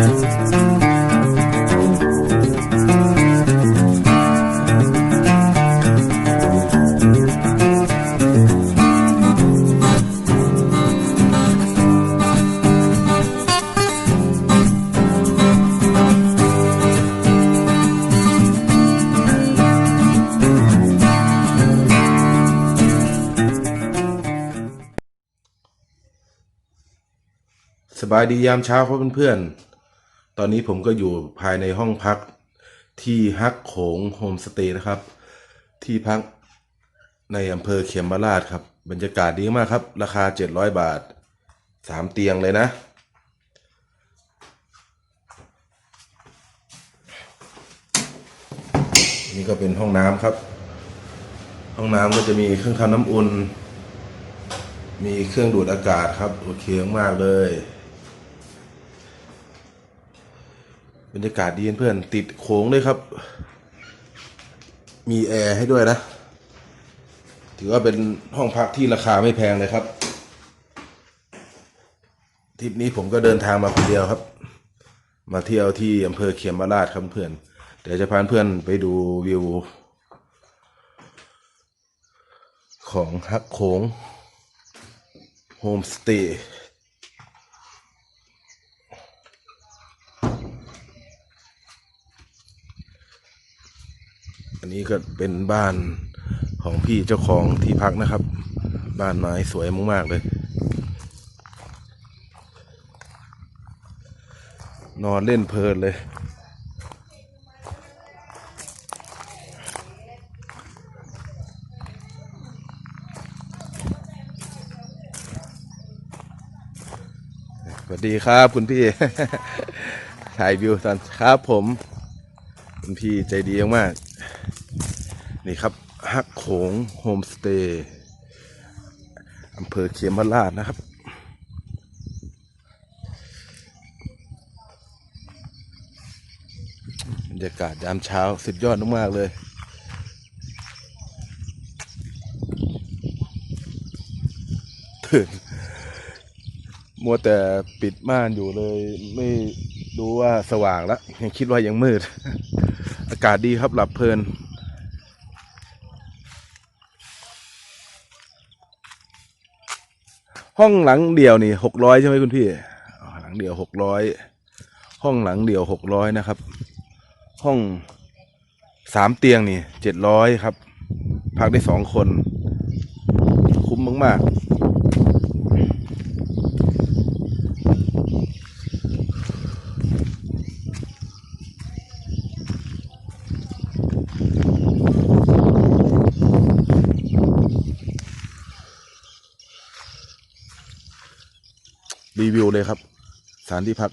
สบายดียามเช้าครับเพื่อนๆ ตอนนี้ผมก็อยู่ภายในห้องพักที่ฮักโขงโฮมสเตย์นะครับ ที่พักในอำเภอเขมราชครับ บรรยากาศดีมากครับ ราคา 700 บาทสามเตียงเลยนะ นี่ก็เป็นห้องน้ำครับ ห้องน้ำก็จะมีเครื่องทำน้ำอุ่น มีเครื่องดูดอากาศครับ โอเคมากเลย บ รรยากาศดีเพื่อนติดโค้งด้วยครับ มีแอร์ให้ด้วยนะ ถือว่าเป็นห้องพักที่ราคาไม่แพงเลยครับทริปนี้ผมก็เดินทางมาคนเดียวครับ มาเที่ยวที่อำเภอเขียมราชครับเพื่อน เดี๋ยวจะพาเพื่อนไปดูวิว ของฮักโขงโฮมสเตย์ อันนี้ก็เป็นบ้านของพี่เจ้าของที่พักนะครับ บ้านไม้สวยมากๆเลย นอนเล่นเพลินเลยสวัสดีครับคุณพี่ ถ่ายวิวตอนครับผม คุณพี่ใจดีมาก นี่ครับฮักโขงโฮมสเตย์อำเภอเขมราชนะครับ บรรยากาศยามเช้าสุดยอดมากๆเลยตื่นมัวแต่ปิดม่านอยู่เลย ไม่รู้ว่าสว่างแล้วยังคิดว่ายังมืด อากาศดีครับหลับเพลิน ห้องหลังเดี่ยวนี่หกร้อยใช่ไหมคุณพี่หลังเดี่ยวหกร้อยห้องหลังเดี่ยวหกร้อยนะครับ ห้องสามเตียงนี่เจ็ดร้อยครับ พักได้สองคน คุ้มมากๆ รีวิวเลยครับ สถานที่พัก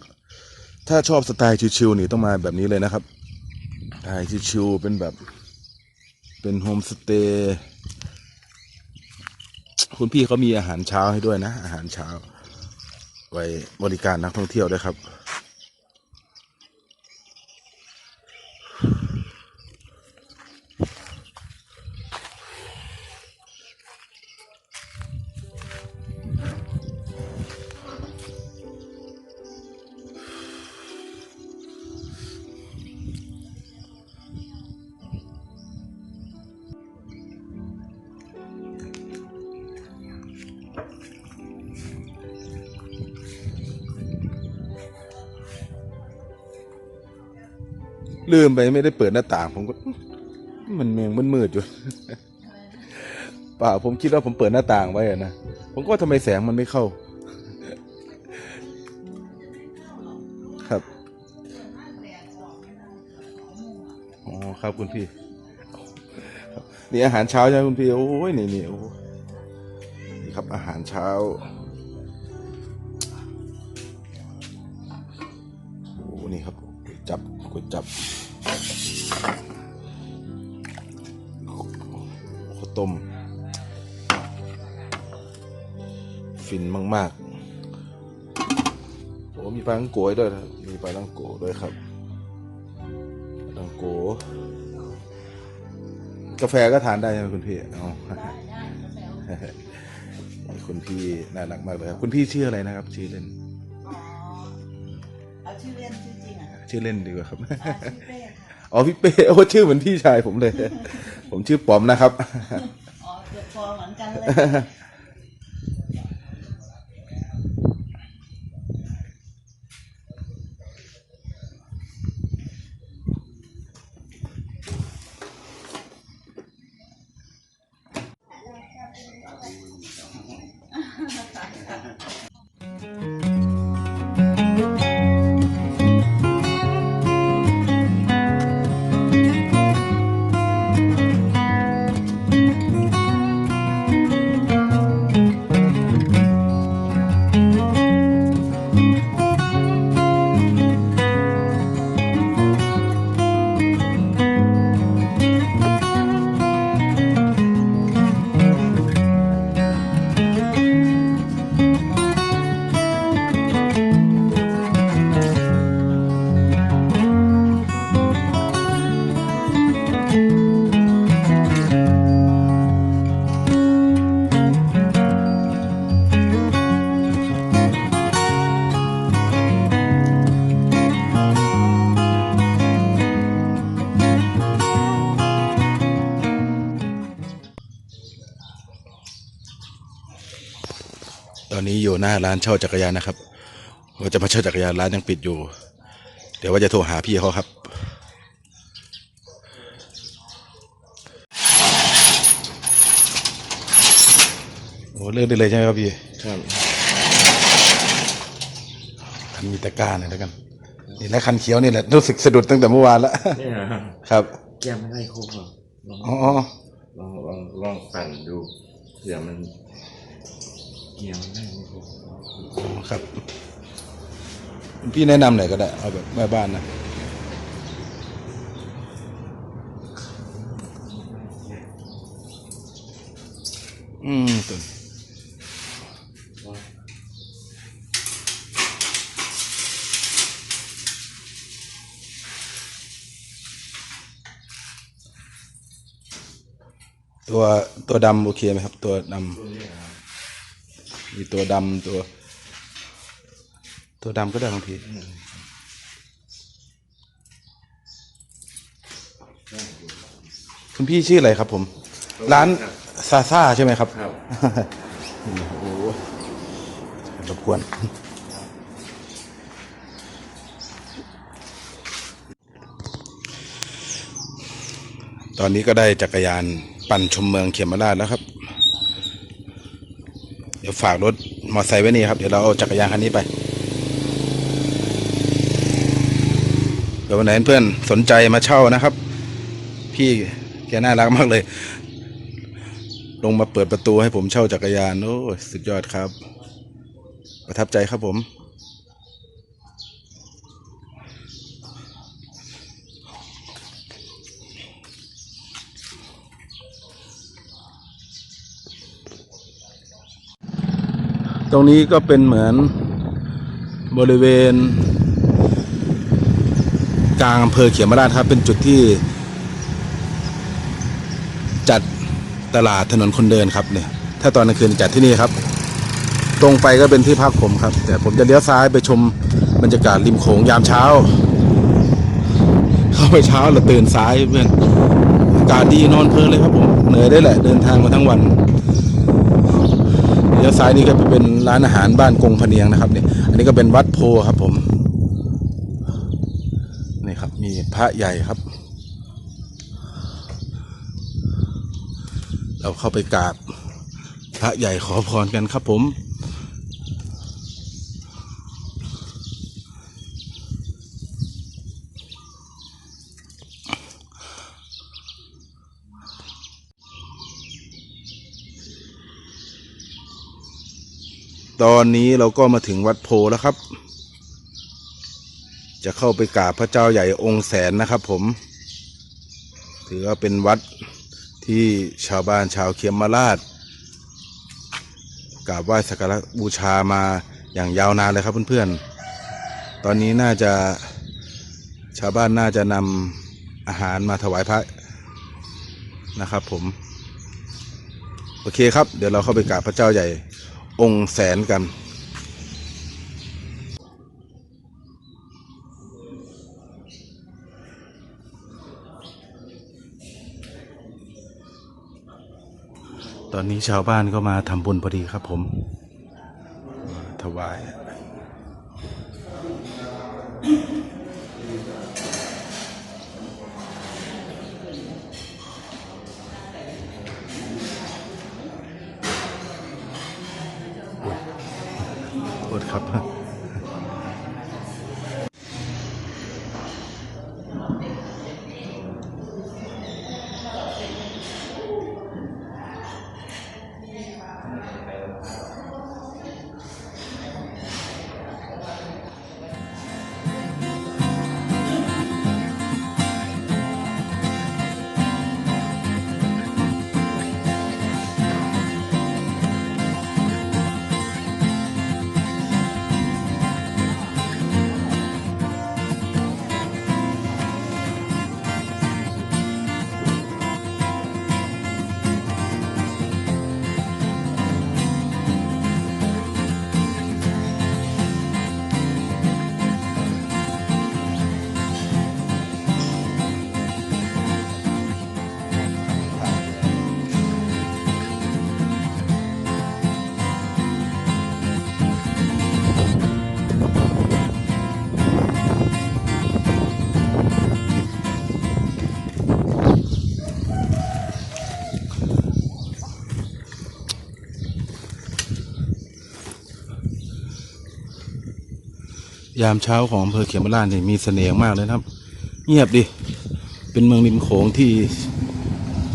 ถ้าชอบสไตล์ชิวๆนี่ต้องมาแบบนี้เลยนะครับสไตล์ชิวๆเป็นแบบ เป็นโฮมสเตย์คุณพี่เขามีอาหารเช้าให้ด้วยนะ อาหารเช้า ไว้บริการนักท่องเที่ยวด้วยครับ มไปไม่ได้เปิดหน้าต่าง ผมก็ มันเมงมันมืดอยู่ป่าผมคิดว่าผมเปิดหน้าต่างไว้อะนะผมก็ว่าทำไมแสงมันไม่เข้า ครับอ๋อครับคุณพี่นี่อาหารเช้าใช่ไหมคุณพี่โอ้ยนี่นี่โอ้นี่ครับอาหารเช้าโอ้นี่ครับก๋วยจับก๋วยจับ ต้ม ฟินมากๆโอ้มีปลาลังโกยด้วยนะครับมีปลาลังโกด้วยครับปลาลังโก กาแฟก็ทานได้ใช่ไหมคุณพี่เอาคุณพี่น่ารักมากเลยครับ คุณพี่ชื่ออะไรนะครับ ชื่อเล่นอ๋ออันชื่อเล่นชื่อจริงอะชื่อเล่นดีกว่าครับอ่าชื่อเป้ค่ะอ๋อพี่เป้โอ้ชื่อเหมือนพี่ชายผมเลย ผมชื่อป๋อมนะครับ อ๋อเกือบปอเหมือนกันเลย ร้านเช่าจักรยานนะครับว่าจะมาเช่าจักรยานร้านยังปิดอยู่ เดี๋ยวว่าจะโทรหาพี่เขาครับ โอ้เลือกได้เลยใช่ไหมครับพี่ครับคันมีตะกร้าหน่อยแล้วกันนี่และคันเขียวนี่แหละรู้สึกสะดุดตั้งแต่เมื่อวานแล้วเนี่ยนะครับครับแก้ไม่ได้ครบหรอกลองอ๋อลองลองลองปั่นดูเผื่อมัน เกียร์มันได้ไม่ครบครับ พี่แนะนำหน่อยก็ได้ เอาแบบแม่บ้านนะอืมตัวตัวตัวดำโอเคไหมครับ ตัวดำ มีตัวดำตัว ตัวดำก็ได้บางทีคุณพี่ชื่ออะไรครับผม ร้านซาซ่าใช่ไหมครับครับโอ้โหรบกวนตอนนี้ก็ได้จักรยานปั่นชมเมืองเขมราชแล้วครับเดี๋ยวฝากรถมอเตอร์ไซค์ไว้นี่ครับ เดี๋ยวเราเอาจักรยานคันนี้ไปเดี๋ยววันไหนเพื่อนสนใจมาเช่านะครับ พี่แกน่ารักมากเลย ลงมาเปิดประตูให้ผมเช่าจักรยานโอ้สุดยอดครับ ประทับใจครับผม รงนี้ก็เป็นเหมือนบริเวณ กลางอำเภอเขียมราชครับ เป็นจุดที่ จัดตลาดถนนคนเดินครับเนี่ยถ้าตอนกลางคืนจัดที่นี่ครับ ตรงไปก็เป็นที่พักผมครับ แต่ผมจะเลี้ยวซ้ายไปชมบรรยากาศริมโขงยามเช้า เข้าไปเช้าแล้วตื่นสายเพื่อนอากาศดีนอนเพลินเลยครับผมเหนื่อยได้แหละเดินทางมาทั้งวัน ลี้ยวซ้ายนี่ก็เป็นร้านอาหารบ้านกงพเนียงนะครับเนี่ยอันนี้ก็เป็นวัดโพครับผมนี่ครับมีพระใหญ่ครับ เราเข้าไปกราบพระใหญ่ขอพรกันครับผม ตอนนี้เราก็มาถึงวัดโพแล้วครับ จะเข้าไปกราบพระเจ้าใหญ่องค์แสนนะครับผม ถือว่าเป็นวัดที่ชาวบ้านชาวเคียมมาราชกราบไหว้สักการะบูชามาอย่างยาวนานเลยครับเพื่อนๆ ตอนนี้น่าจะชาวบ้านน่าจะนำอาหารมาถวายพระนะครับผม โอเคครับ เดี๋ยวเราเข้าไปกราบพระเจ้าใหญ่ องค์แสนกัน ตอนนี้ชาวบ้านก็มาทำบุญพอดีครับผม ถวาย โท ยามเช้าของอำเภอเขมราชนี่มีเสน่ห์มากเลยครับ เงียบดิเป็นเมืองริมโขงที่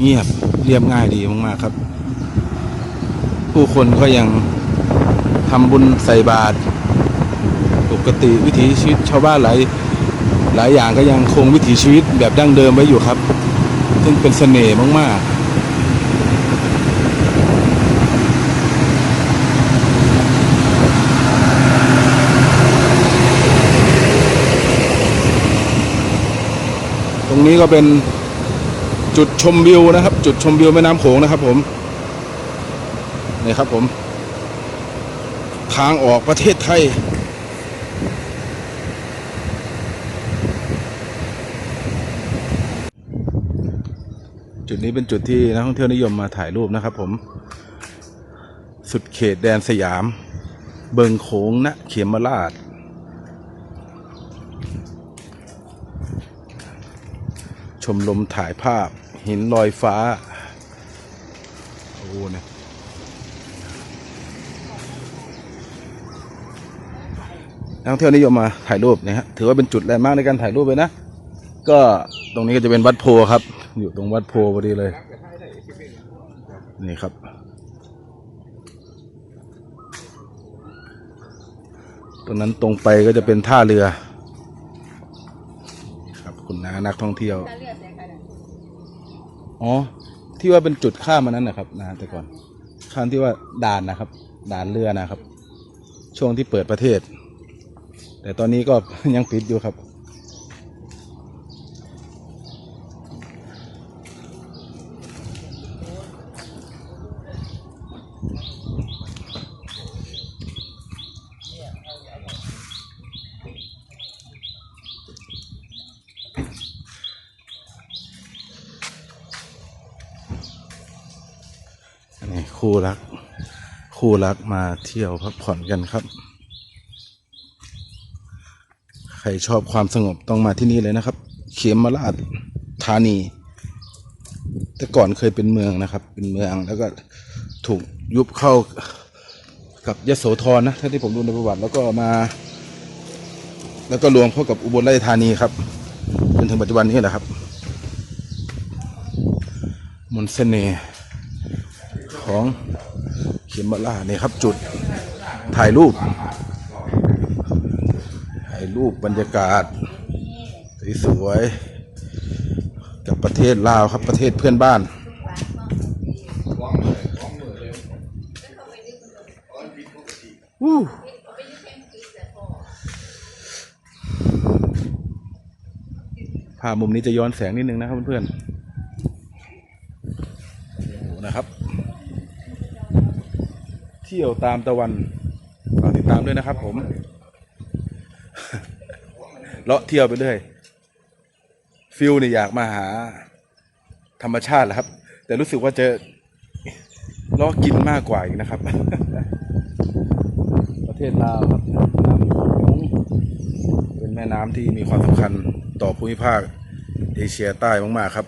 เงียบเรียบง่ายดีมากๆครับ ผู้คนก็ยังทำบุญใส่บาตรปกติวิถีชีวิตชาวบ้านหลายหลายอย่างก็ยังคงวิถีชีวิตแบบดั้งเดิมไว้อยู่ครับ ซึ่งเป็นเสน่ห์มากๆ รงนี้ก็เป็นจุดชมวิวนะครับ จุดชมวิวแม่น้ำโขงนะครับผมนี่ครับผม ทางออกประเทศไทย จุดนี้เป็นจุดที่นักท่องเที่ยวนิยมมาถ่ายรูปนะครับผม สุดเขตแดนสยาม เบิงโขงณเขมราช มรมถ่ายภาพ หินลอยฟ้า โอ้เนี่ยนักท่องเที่ยวนิยมมาถ่ายรูปนะฮะถือว่าเป็นจุดแลนด์มากในการถ่ายรูปเลยนะ ก็ตรงนี้ก็จะเป็นวัดโพครับ อยู่ตรงวัดโพพอดีเลย นี่ครับ ตรงนั้นตรงไปก็จะเป็นท่าเรือ ครับคุณนานักท่องเที่ยว อ๋อ ที่ว่าเป็นจุดข้ามมันนั้นนะครับนะแต่ก่อน ข้ามที่ว่าด่านนะครับ ด่านเรือนะครับ ช่วงที่เปิดประเทศ แต่ตอนนี้ก็ยังปิดอยู่ครับ นี่คู่รัก คู่รักมาเที่ยวพักผ่อนกันครับ ใครชอบความสงบต้องมาที่นี่เลยนะครับ เขมราชธานี แต่ก่อนเคยเป็นเมืองนะครับ เป็นเมืองแล้วก็ถูกยุบเข้ากับยโสธรนะถ้าที่ผมดูในประวัติแล้วก็มา แล้วก็รวมเข้ากับอุบลราชธานีครับจนถึงปัจจุบันนี้แหละครับ มนเสน่ห์ ของเขมราเนี่ยครับจุดถ่ายรูป ถ่ายรูปบรรยากาศ สวยๆกับประเทศลาวครับประเทศเพื่อนบ้านวู้ภาพมุมนี้จะย้อนแสงนิดนึงนะครับเพื่อนๆโอ้โหนะครับ เที่ยวตามตะวันฝากติดตามด้วยนะครับ ผม เลาะเที่ยวไปเรื่อยฟิลเนี่ยอยากมาหาธรรมชาติแหละครับ แต่รู้สึกว่าจะเล้อกินมากกว่าอีกนะครับ ประเทศลาวครับน้ำโขงเป็นแม่น้ำที่มีความสำคัญต่อภูมิภาคเอเชียใต้มากๆครับ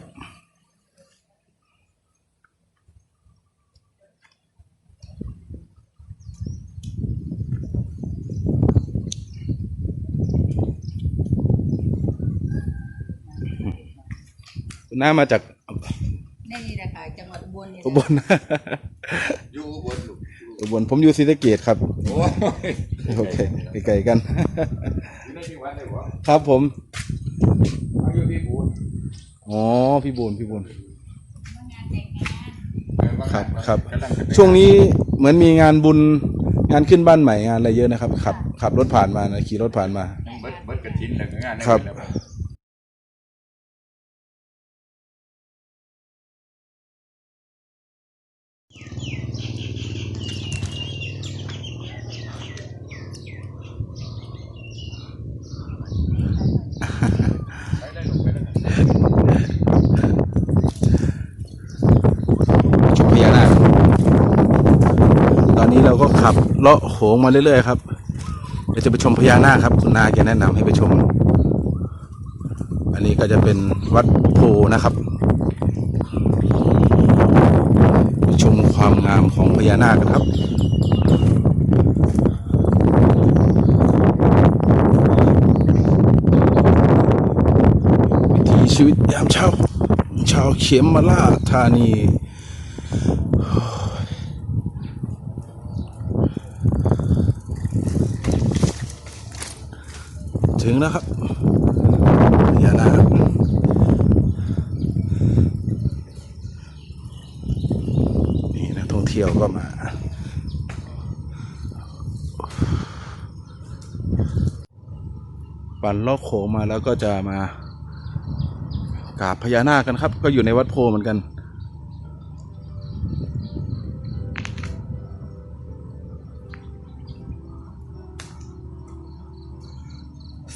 คุณน้ามาจากนี่นี่แหละค่ะจังหวัดอุบลเนี่ยอุบลอยู่บนลูกอุบลผมอยู่ศรีสะเกดครับโอ้ยโอเคไกลๆกันอยู่ในที่วัดเลยเหรอครับผมเอาอยู่ที่บูนอ๋อพี่บูนพี่บูนเออว่าครับครับกำลังจะไปช่วงนี้เหมือนมีงานบุญงานขึ้นบ้านใหม่งานอะไรเยอะนะครับขับขับรถผ่านมานะขี่รถผ่านมาเบิดเบิดกระถินแล้วก็งานได้ครับ แล้ว ไปได้ลูกไปได้ ชมพญานาคตอนนี้ เราก็ขับเลาะโขงมาเรื่อยๆครับเดี๋ยวจะไปชมพญานาคครับ คุณนาแกแนะนำให้ไปชม อันนี้ก็จะเป็นวัดโพนะครับไปชมความงามของพญานาคกันครับวิถีชีวิตยามเช้าชาวเขียมมาล่าธานี ถึงแล้วครับพญานาคนี่นักท่องเที่ยวก็มา ปั่นลอกโขงมาแล้วก็จะมากราบพญานาคกันครับ ก็อยู่ในวัดโพเหมือนกัน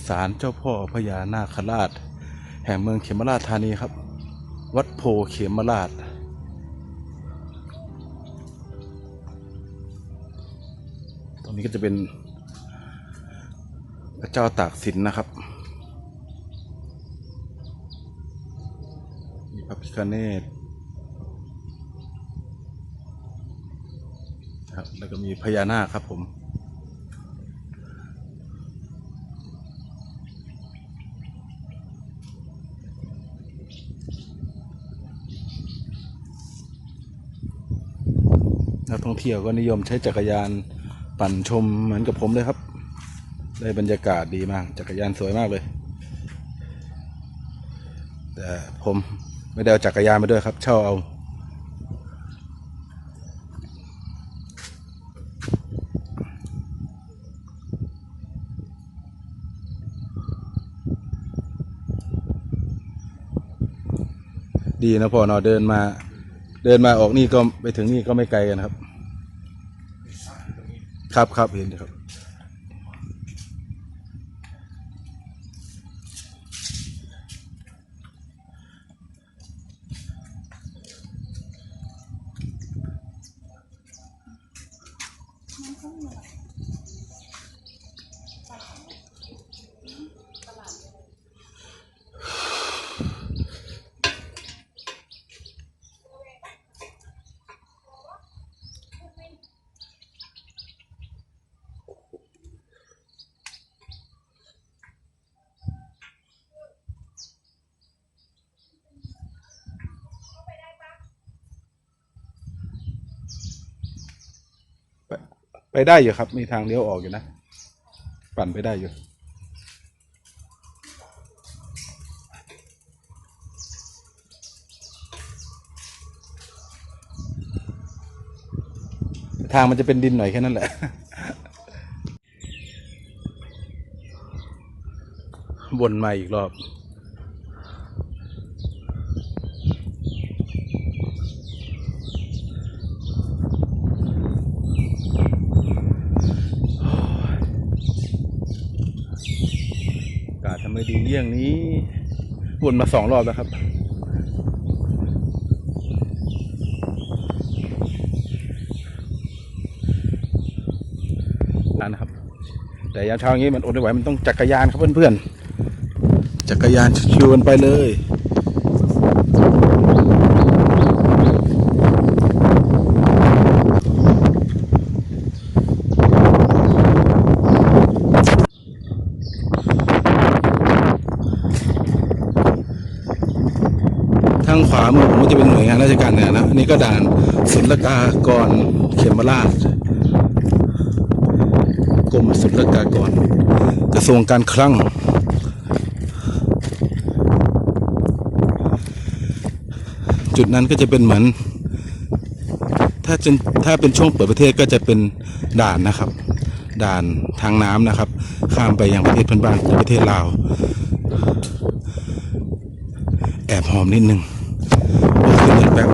ศาลเจ้าพ่อพญานาคราช แห่งเมืองเขมราชธานีครับ วัดโพเขมราชตรงนี้ก็จะเป็น พระเจ้าตากสินนะครับมีพระพิฆเนศครับแล้วก็มีพญานาคครับผมนักท่องเที่ยวก็นิยมใช้จักรยานปั่นชมเหมือนกับผมเลยครับ ได้บรรยากาศดีมาก จักรยานสวยมากเลย แต่ผมไม่ได้เอาจักรยานมาด้วยครับ เช่าเอา ดีนะพ่อเนาะเดินมา เดินมาออกนี่ก็ไปถึงนี่ก็ไม่ไกลกันครับ ครับครับเห็นครับ ไปได้อยู่ครับ มีทางเลี้ยวออกอยู่นะ ปั่นไปได้อยู่ ทางมันจะเป็นดินหน่อยแค่นั้นแหละวนมาอีกรอบ ไม่ดีเยี่ยงนี้ วนมาสองรอบแล้วครับ นะครับ แต่ยามเช้าอย่างนี้มันอดไม่ไหวมันต้องจักรยานครับเพื่อนๆ จักรยานชวนไปเลย ขวามือผมก็จะเป็นหน่วยงานราชการเนี่ยนะนนี้ก็ด่านศุลกากรเขมราชกรมศุลกากรกระทรวงการคลังจุดนั้นก็จะเป็นเหมือน ถ้าจะถ้าเป็นช่วงเปิดประเทศก็จะเป็นด่านนะครับ ด่านทางน้ำนะครับ ข้ามไปยังประเทศเพื่อนบ้านคือประเทศลาว แอบหอมนิดนึงขึ้นเงินแป๊บ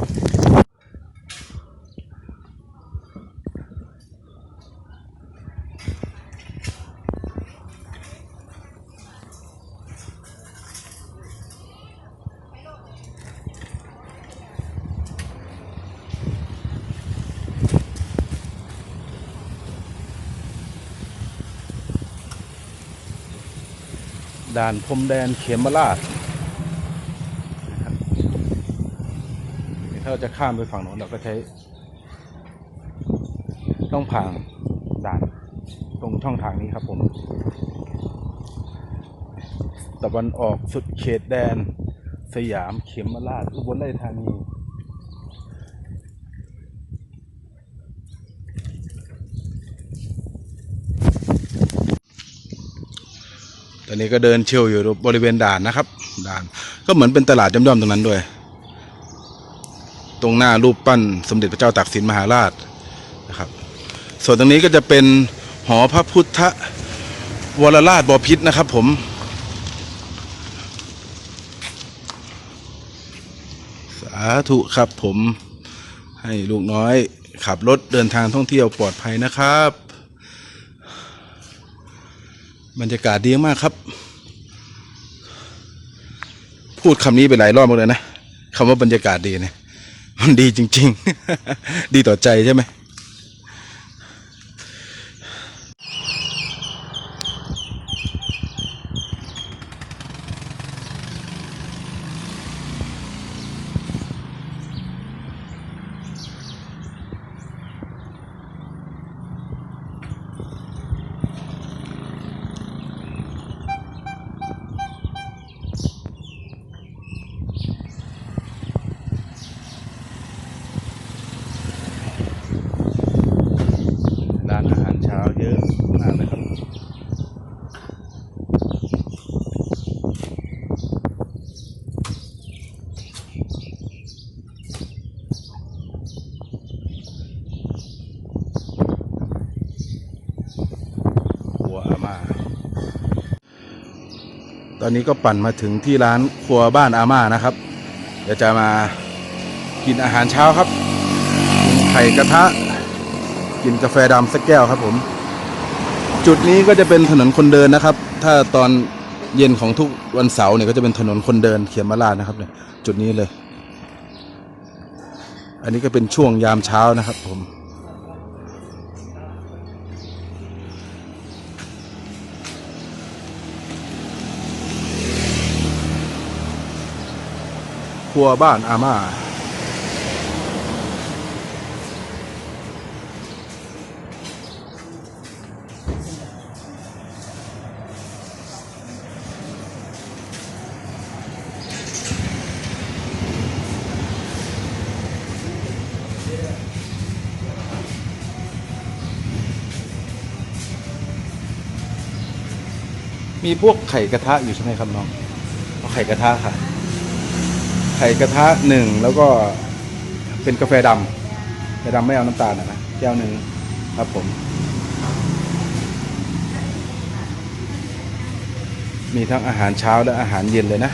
ด่านพรมแดนเขมราชถ้าเราจะข้ามไปฝั่งโน้นเราก็ใช้ ต้องผ่านด่านตรงช่องทางนี้ครับผมตะวันออกสุดเขตแดน สยามเขมราชอุบลราชธานี อนนี้ก็เดินเที่ยวอยู่บริเวณด่านนะครับ ด่าน ก็เหมือนเป็นตลาดย่อมๆตรงนั้นด้วย ตรงหน้ารูปปั้นสมเด็จพระเจ้าตากสินมหาราชนะครับ ส่วนตรงนี้ก็จะเป็นหอพระพุทธวรราชบพิษนะครับ ผม สาธุครับผมให้ลูกน้อยขับรถเดินทางท่องเที่ยวปลอดภัยนะครับ บรรยากาศดีมากครับ พูดคำนี้ไปหลายรอบเลยนะคำว่าบรรยากาศดีเนี่ยมันดีจริง ๆ ดีต่อใจใช่ไหม ร้านอาหารเช้าเยอะมากเลยครับ ครัวอาม่า ตอนนี้ก็ปั่นมาถึงที่ร้านครัวบ้านอาม่านะครับ เดี๋ยวจะมากินอาหารเช้าครับไข่กระทะ กินกาแฟดำสักแก้วครับผม จุดนี้ก็จะเป็นถนนคนเดินนะครับ ถ้าตอนเย็นของทุกวันเสาร์เนี่ยก็จะเป็นถนนคนเดินเขียนมาลาดนะครับเนี่ยจุดนี้เลย อันนี้ก็เป็นช่วงยามเช้านะครับผม ครัวบ้านอาม่า มีพวกไข่กระทะอยู่ใช่ไหมครับน้องเอาไข่กระทะค่ะ ข่กระทะหนึ่งแล้วก็เป็นกาแฟดำกาแฟดำไม่เอาน้ำตาลนะนะแก้วหนึ่งครับผม มีทั้งอาหารเช้าและอาหารเย็นเลยนะ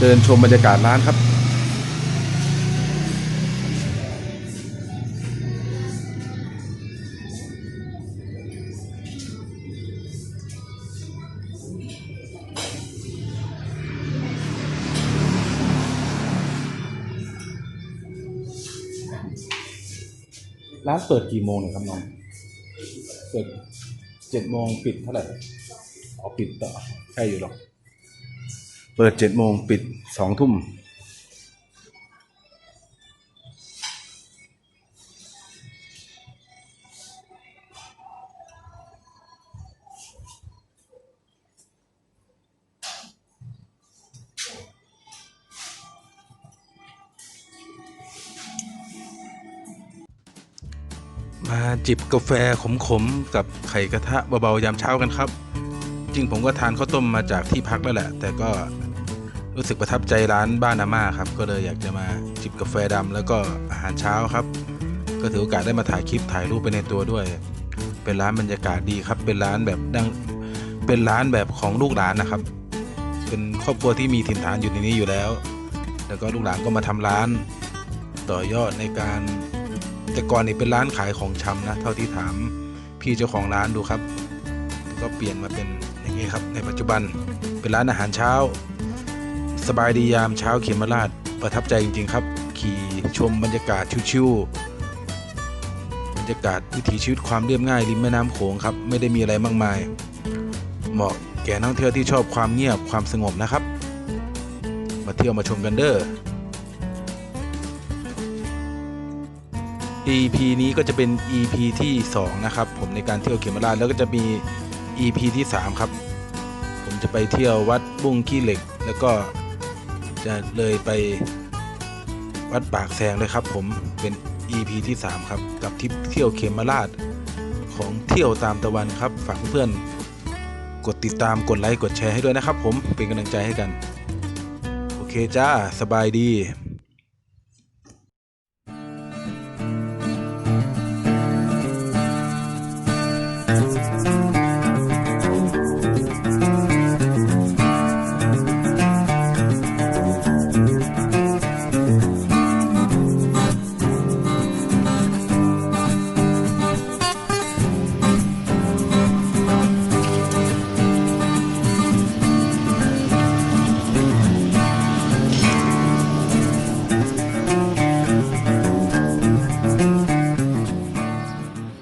เดินชมบรรยากาศร้านครับ ร้านเปิดกี่โมงเนี่ยครับน้อง เปิดเจ็ดโมงปิดเท่าไหร่อ๋อปิดต่อใช่อยู่หรอก เปิดเจ็ดโมงปิดสองทุ่ม จิบกาแฟขมๆกับไข่กระทะเบาๆยามเช้ากันครับ จริงผมก็ทานข้าวต้มมาจากที่พักแล้วแหละ แต่ก็รู้สึกประทับใจร้านบ้านอาม่าครับ ก็เลยอยากจะมาจิบกาแฟดำแล้วก็อาหารเช้าครับ ก็ถือโอกาสได้มาถ่ายคลิปถ่ายรูปไปในตัวด้วย เป็นร้านบรรยากาศดีครับ เป็นร้านแบบดังเป็นร้านแบบของลูกหลานนะครับ เป็นครอบครัวที่มีถิ่นฐานอยู่ในนี้อยู่แล้ว แล้วก็ลูกหลานก็มาทำร้าน ต่อยอดในการ แต่ก่อนนี่เป็นร้านขายของชำนะ เท่าที่ถามพี่เจ้าของร้านดูครับ ก็เปลี่ยนมาเป็นอย่างนี้ครับ ในปัจจุบันเป็นร้านอาหารเช้า สบายดียามเช้าเขมราชประทับใจจริง ๆ ครับ ขี่ชมบรรยากาศชิวๆบรรยากาศวิถีชีวิตความเรียบง่ายริมแม่น้ำโขงครับ ไม่ได้มีอะไรมากมาย เหมาะแก่นักท่องเที่ยวที่ชอบความเงียบความสงบนะครับ มาเที่ยวมาชมกันเด้อ EP นี้ก็จะเป็น EP ที่ 2 นะครับ ผมในการเที่ยวเขมราชแล้วก็จะมี EP ที่ 3 ครับ ผมจะไปเที่ยววัดบุ้งขี้เหล็ก แล้วก็จะเลยไปวัดปากแซงเลยครับ ผมเป็น EP ที่ 3 ครับ กับทริปเที่ยวเขมราชของเที่ยวตามตะวันครับฝากเพื่อนกดติดตามกดไลค์กดแชร์ให้ด้วยนะครับ ผมเป็นกำลังใจให้กัน โอเคจ้า สบายดี